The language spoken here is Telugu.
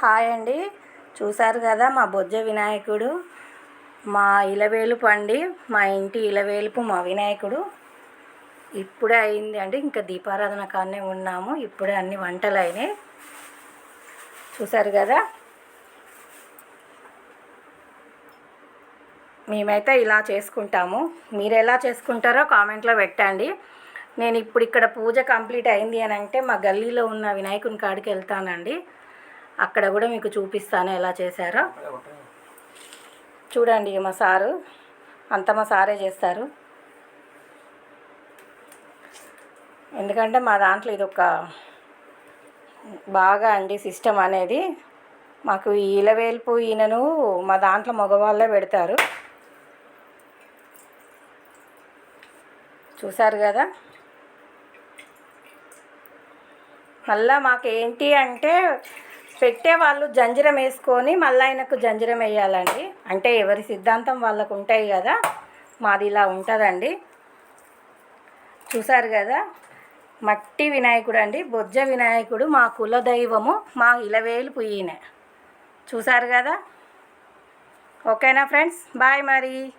హాయ్ అండి. చూసారు కదా మా బొజ్జ వినాయకుడు మా ఇలవేలుపు అండి మా ఇంటి ఇలవేలుపు మా వినాయకుడు. ఇప్పుడే అయింది అండి ఇంకా దీపారాధన కానే ఉన్నాము ఇప్పుడే అన్ని వంటలు అయినాయి. చూసారు కదా? మేమైతే ఇలా చేసుకుంటాము. మీరు ఎలా చేసుకుంటారో కామెంట్లో పెట్టండి. నేను ఇప్పుడు ఇక్కడ పూజ కంప్లీట్ అయింది అని అంటే మా గల్లీలో ఉన్న వినాయకుని కాడికి వెళ్తానండి. అక్కడ కూడా మీకు చూపిస్తాను ఎలా చేశారో. చూడండి ఇక మా సారు అంత మా సారే చేస్తారు. ఎందుకంటే మా దాంట్లో ఇది ఒక బాగా అండి సిస్టమ్ అనేది. మాకు ఈ ఇలవేల్పు ఈయనను మా దాంట్లో మగవాళ్ళే పెడతారు. చూసారు కదా? మళ్ళా మాకు ఏంటి అంటే పెట్టే వాళ్ళు జంజరం వేసుకొని మళ్ళీ ఆయనకు జంజరం వేయాలండి. అంటే ఎవరి సిద్ధాంతం వాళ్ళకు ఉంటాయి కదా మాది ఇలా ఉంటుందండి. చూసారు కదా? మట్టి వినాయకుడు అండి బొజ్జ వినాయకుడు మా కులదైవము మా ఇలవేలు పుయ్యిన. చూసారు కదా? ఓకేనా ఫ్రెండ్స్? బాయ్ మరి.